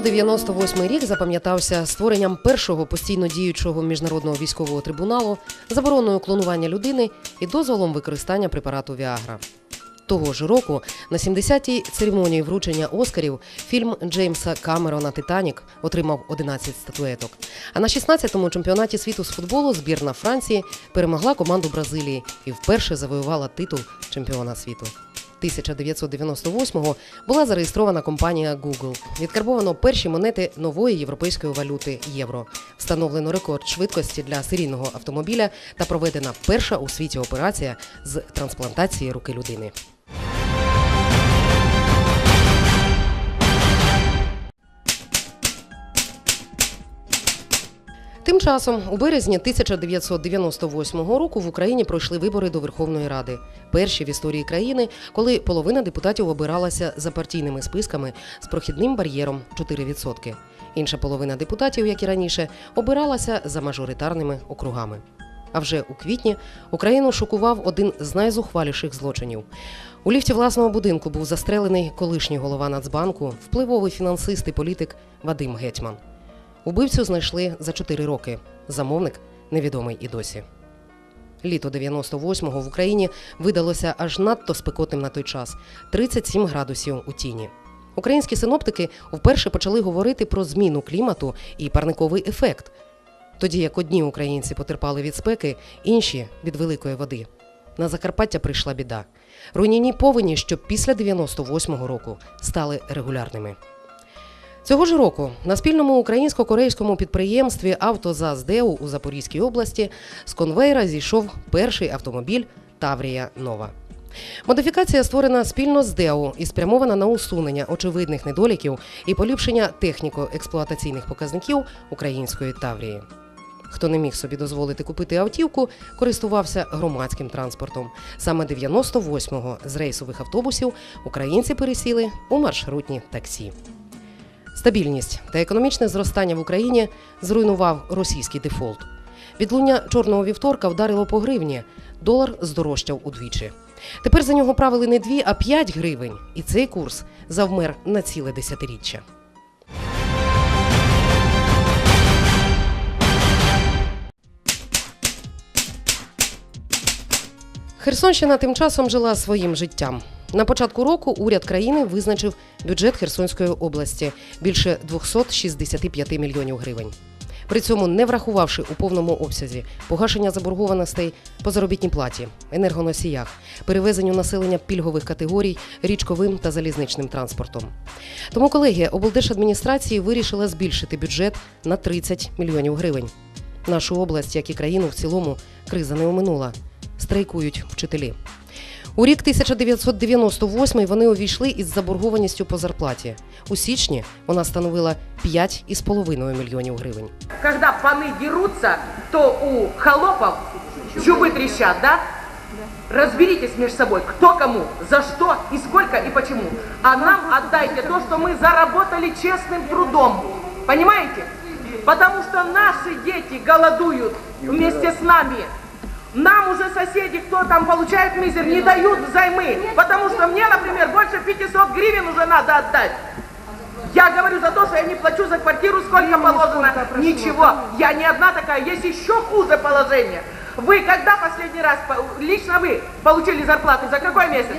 998 рік запам'ятався створенням першого постійно діючого міжнародного військового трибуналу, забороною клонування людини і дозволом використання препарату Віагра. Того ж року на 70-й церемонії вручення Оскарів фільм Джеймса Камерона Титанік отримав 11 статуеток. А на 16-му чемпіонаті світу з футболу збірна Франції перемогла команду Бразилії і вперше завоювала титул чемпіона світу. 1998-го була зареєстрована компанія Google. Відкарбовано перші монети нової європейської валюти євро. Встановлено рекорд швидкості для серійного автомобіля та проведена перша у світі операція з трансплантації руки людини. Часом, у березні 1998 року в Україні пройшли вибори до Верховної Ради. Перші в історії країни, коли половина депутатів обиралася за партійними списками з прохідним бар'єром 4%. Інша половина депутатів, як і раніше, обиралася за мажоритарними округами. А вже у квітні Україну шокував один з найзухваліших злочинів. У ліфті власного будинку був застрелений колишній голова Нацбанку, впливовий фінансист і політик Вадим Гетьман. Убивцю знайшли за 4 роки. Замовник невідомий і досі. Літо 98-го в Україні видалося аж надто спекотним на той час 37 градусів у тіні. Українські синоптики вперше почали говорити про зміну клімату і парниковий ефект. Тоді як одні українці потерпали від спеки, інші від великої води. На Закарпаття прийшла біда. Руйнівні повені, що після 98-го року стали регулярними. Цього ж року на спільному українсько-корейському підприємстві «Автозаздеу» у Запорізькій області з конвейера зійшов перший автомобіль Таврія Нова. Модифікація створена спільно з ДЕУ і спрямована на усунення очевидних недоліків і поліпшення техніко-експлуатаційних показників української Таврії. Хто не міг собі дозволити купити автівку, користувався громадським транспортом. Саме 98-го з рейсових автобусів українці пересіли у маршрутні таксі. Стабільність та економічне зростання в Україні зруйнував російський дефолт. Відлуння чорного вівторка вдарило по гривні. Долар здорожчав удвічі. Тепер за нього правили не 2, а 5 гривень, і цей курс завмер на ціле десятиріччя. Херсонщина тим часом жила своїм життям. На початку року уряд країни визначив бюджет Херсонської області більше 265 мільйонів гривень. При цьому не врахувавши у повному обсязі погашення заборгованостей по заробітній платі, енергоносіях, перевезенню населення пільгових категорій річковим та залізничним транспортом. Тому колегія облдержадміністрації вирішила збільшити бюджет на 30 мільйонів гривень. Нашу область, як і країну в цілому, криза не оминула. Страйкують вчителі. У рік 1998 вони увійшли із заборгованістю по зарплаті. У січні вона становила 5,5 мільйонів гривень. Когда паны дерутся, то у холопов зубы трещат, да? Разберитесь между собой, кто кому, за что и сколько и почему. А нам отдайте то, что мы заработали честным трудом. Понимаете? Потому что наши дети голодуют вместе с нами. Нам уже соседи, кто там получает мизер, не дают взаймы. Потому что мне, например, больше 500 гривен уже надо отдать. Я говорю за то, что я не плачу за квартиру сколько положено. Ничего, я не одна такая, есть еще хуже положение. Вы когда последний раз, лично вы, получили зарплату? За какой месяц?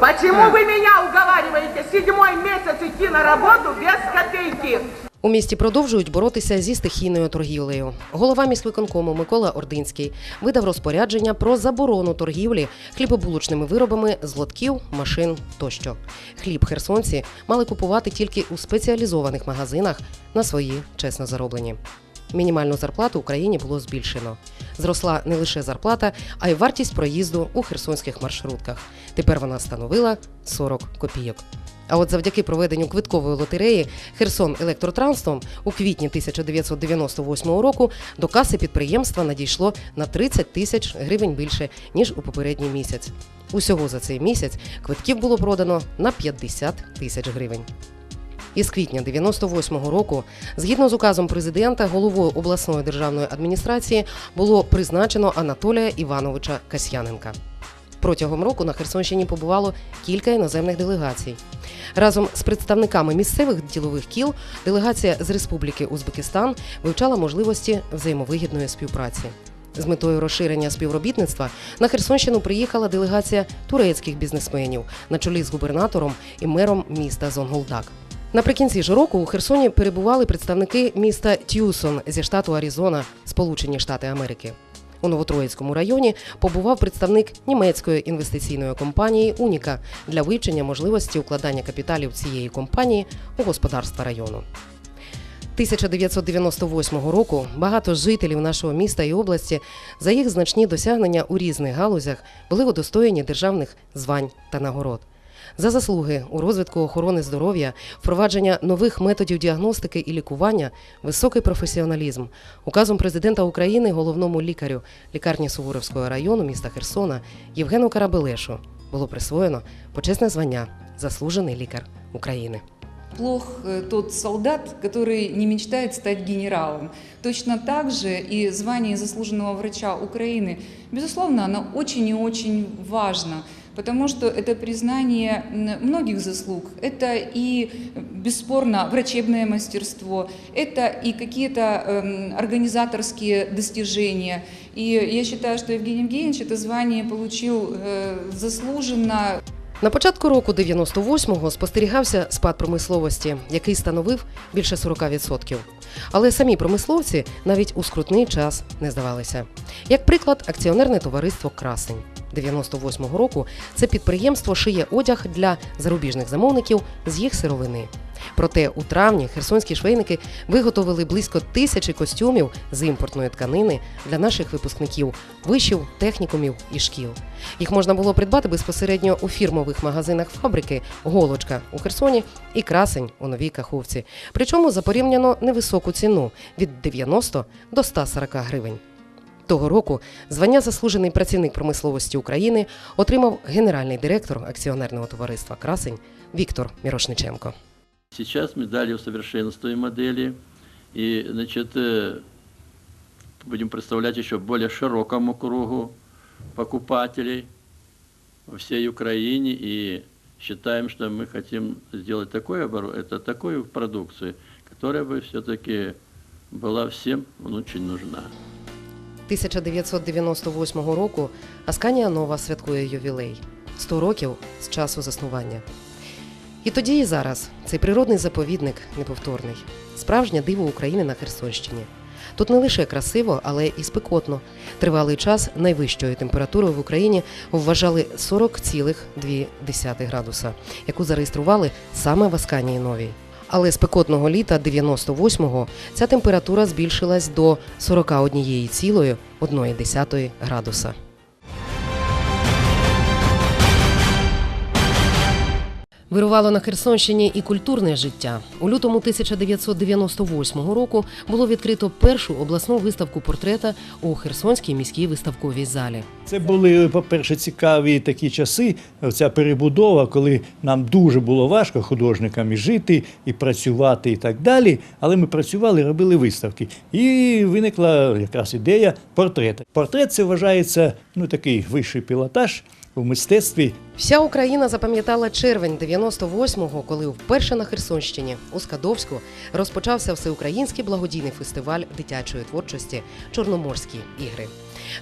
Почему вы меня уговариваете седьмой месяц идти на работу без копейки? У місті продовжують боротися зі стихійною торгівлею. Голова міськвиконкому Микола Ординський видав розпорядження про заборону торгівлі хлібобулочними виробами з лотків, машин тощо. Хліб херсонці мали купувати тільки у спеціалізованих магазинах на свої чесно зароблені. Мінімальну зарплату в Україні було збільшено. Зросла не лише зарплата, а й вартість проїзду у херсонських маршрутках. Тепер вона становила 40 копійок. А от завдяки проведенню квиткової лотереї Херсон Електротрансом у квітні 1998 року до каси підприємства надійшло на 30 тисяч гривень більше ніж у попередній місяць. Усього за цей місяць квитків було продано на 50 тисяч гривень. Із квітня 98-го року, згідно з указом президента, головою обласної державної адміністрації було призначено Анатолія Івановича Касьяненка. Протягом року на Херсонщині побувало кілька іноземних делегацій. Разом з представниками місцевих ділових кіл делегація з Республіки Узбекистан вивчала можливості взаємовигідної співпраці. З метою розширення співробітництва на Херсонщину приїхала делегація турецьких бізнесменів на чолі з губернатором і мером міста Зонгулдак. Наприкінці ж року у Херсоні перебували представники міста Т'юсон зі штату Аризона, Сполучені Штати Америки. У Новотроїцькому районі побував представник німецької інвестиційної компанії Уніка для вивчення можливості укладання капіталів цієї компанії у господарства району. 1998 року багато жителів нашого міста і області за їх значні досягнення у різних галузях були удостоєні державних звань та нагород За заслуги у розвитку охорони здоров'я, впровадження нових методів діагностики і лікування, високий професіоналізм. Указом президента України головному лікарю лікарні Суворовського району міста Херсона Євгену Карабелешу було присвоєно почесне звання Заслужений лікар України. Плох э, тот солдат, который не мечтает стать генералом. Точно так же и звание заслуженного врача Украины, безусловно, оно очень и очень важно, потому что это признание м, многих заслуг. Это и, бесспорно, врачебное мастерство, это и какие-то эм, организаторские достижения. И я считаю, что Евгений Евгеньевич это звание получил э, заслуженно, На початку року 98-го спостерігався спад промисловості, який становив більше 40%. Але самі промисловці навіть у скрутний час не здавалися. Як приклад, акціонерне товариство Красень 98-го року це підприємство шиє одяг для зарубіжних замовників з їх сировини. Проте у травні херсонські швейники виготовили близько тисячі костюмів з імпортної тканини для наших випускників, вишів, технікумів і шкіл. Їх можна було придбати безпосередньо у фірмових магазинах фабрики Голочка у Херсоні і Красень у Новій Каховці. Причому за порівняно невисоку ціну від 90 до 140 гривень. Того року звання заслужений працівник промисловості України отримав генеральний директор акціонерного товариства Красень Віктор Мірошниченко. Сейчас мы далее усовершенствуем модели и, значит, э, будем представлять еще более широкому кругу покупателей во всей Украине и считаем, что мы хотим сделать такой оборот, это такую продукцию, которая бы все-таки была всем очень нужна. 1998 року Асканія Нова святкує ювілей 100 років з часу заснування. І тоді, і зараз цей природний заповідник неповторний, справжнє диво України на Херсонщині. Тут не лише красиво, але і спекотно. Тривалий час найвищою температурою в Україні вважали 40,2 градуса, яку зареєстрували саме в Асканії Новій. Але з пекотного літа 98-го ця температура збільшилась до 41,1 градуса. Вирувало на Херсонщині і культурне життя. У лютому 1998 року було відкрито першу обласну виставку портрета у Херсонській міській виставковій залі. Це були, по-перше, цікаві такі часи, ця перебудова, коли нам дуже було важко художникам і жити, і працювати, і так далі. Але ми працювали, робили виставки. І виникла якраз ідея портрета. Портрет це вважається ну, такий вищий пілотаж у мистецтві. Вся Україна запам'ятала червень 98-го, коли вперше на Херсонщині у Скадовську розпочався всеукраїнський благодійний фестиваль дитячої творчості Чорноморські ігри.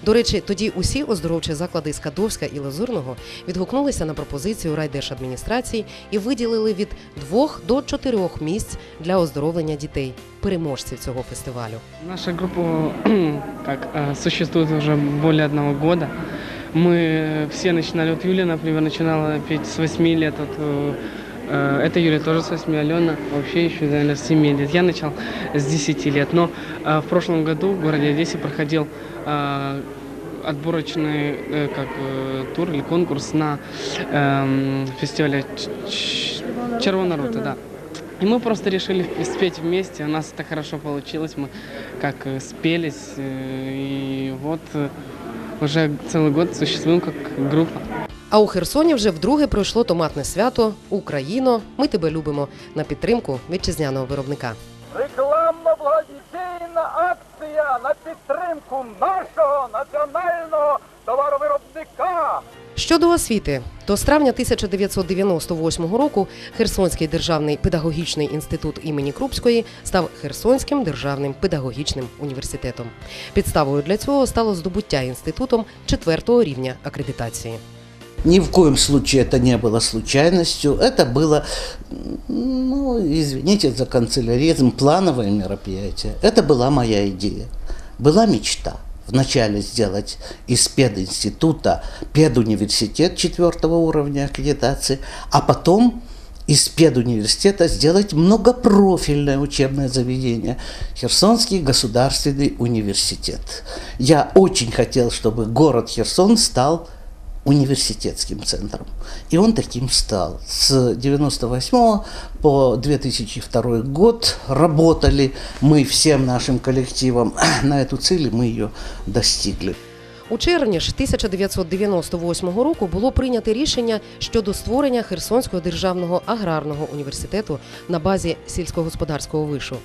До речі, тоді усі оздоровчі заклади Скадовська і Лазурного відгукнулися на пропозицію райдержадміністрації і виділили від двох до чотирьох місць для оздоровлення дітей, переможців цього фестивалю. Наша группа как, э, существует уже более одного года. Мы все начинали, вот Юлия, например, начинала петь с 8 лет, вот, э, э, это Юлия тоже с 8, Алена вообще еще, наверное, с 7 лет. Я начал с 10 лет, но э, в прошлом году в городе Одессе проходил э, отборочный э, как, э, тур или конкурс на эм, фестивале Ч- Ч- Червона Рута, да. И мы просто решили спеть вместе. У нас это хорошо получилось. Мы как э, спелись. э, И вот э, цілий год существуємо як група. А у Херсоні вже вдруге пройшло томатне свято Україно. Ми тебе любимо на підтримку вітчизняного виробника. Рекламна благодійна акція на підтримку нашого національного товаровиробника Щодо освіти, то з травня 1998 року Херсонський державний педагогічний інститут імені Крупської став Херсонським державним педагогічним університетом. Підставою для цього стало здобуття інститутом четвертого рівня акредитації. Ни в коем случае это не было случайностью. Это было, ну, извините за канцеляризм, плановое мероприятие. Это была моя идея. Была мечта вначале сделать из пединститута педуниверситет четвертого уровня аккредитации, а потом из педуниверситета сделать многопрофильное учебное заведение – Херсонский государственный университет. Я очень хотел, чтобы город Херсон стал университетским центром. И он таким стал. С 1998 по 2002 год работали мы всем нашим коллективом на эту цель, и мы ее достигли. У червні ж 1998 року було прийнято рішення щодо створення Херсонського державного аграрного університету на базі сільськогосподарського вишу.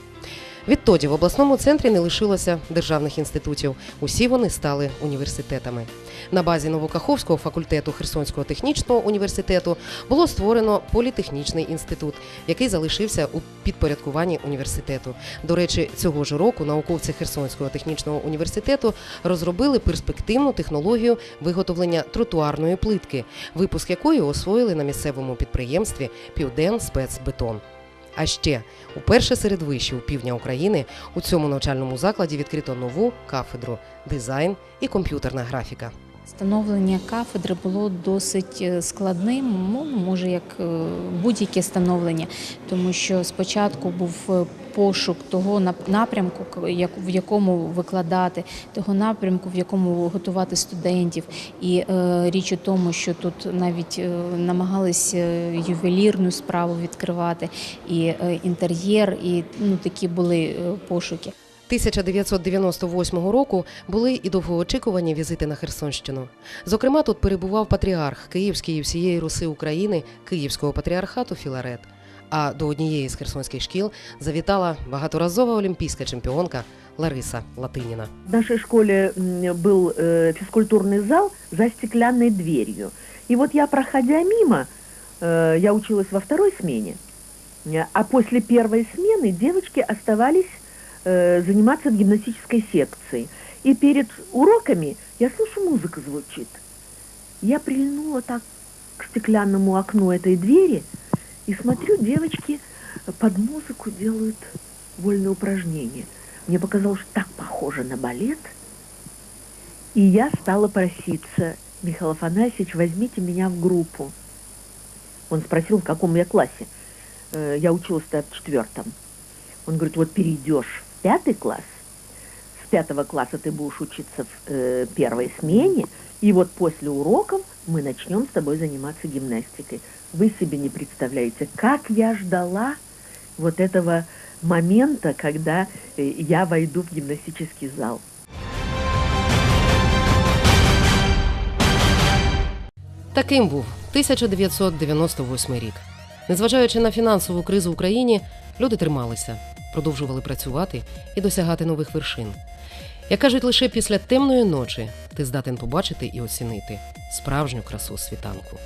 Відтоді в обласному центрі не лишилося державних інститутів. Усі вони стали університетами. На базі Новокаховського факультету Херсонського технічного університету було створено політехнічний інститут, який залишився у підпорядкуванні університету. До речі, цього ж року науковці Херсонського технічного університету розробили перспективну технологію виготовлення тротуарної плитки, випуск якої освоїли на місцевому підприємстві Півден Спецбетон. А ще уперше серед вишів півдня України у цьому навчальному закладі відкрито нову кафедру дизайн і комп'ютерна графіка. Становлення кафедри було досить е, складним, ну, може, як е, будь-яке становлення, тому що спочатку був е, пошук того нап- напрямку, в якому викладати, того напрямку, в якому готувати студентів. І річ у тому, що тут навіть намагались ювелірну справу відкривати, і інтер'єр, і ну, такі були пошуки. 1998 року були і довгоочікувані візити на Херсонщину. Зокрема, тут перебував патріарх Київський і всієї Руси України Київського патріархату Філарет. А до однієї з херсонських шкіл завітала багаторазова олімпійська чемпіонка Лариса Латиніна. В нашей школе м, был э, физкультурный зал за стеклянной дверью. И вот я, проходя мимо, э, я училась во второй смене, э, а после первой смены девочки оставались э, заниматься в гимнастической секции. И перед уроками я слышу, музыка звучит. Я прильнула так к стеклянному окну этой двери и смотрю, девочки под музыку делают вольные упражнения. Мне показалось, что так похоже на балет. И я стала проситься, Михаил Афанасьевич, возьмите меня в группу. Он спросил, в каком я классе. Э, Я училась-то в четвертом. Он говорит, вот перейдешь пятый класс, с пятого класса ты будешь учиться в э, первой смене, и вот после уроков мы начнем с тобой заниматься гимнастикой. Вы себе не представляете, как я ждала вот этого момента, когда э, я войду в гимнастический зал. Таким був 1998 рік. Незважаючи на фінансову кризу в Україні, люди трималися, Продовжували працювати і досягати нових вершин. Як кажуть, лише після темної ночі ти здатен побачити і оцінити справжню красу світанку.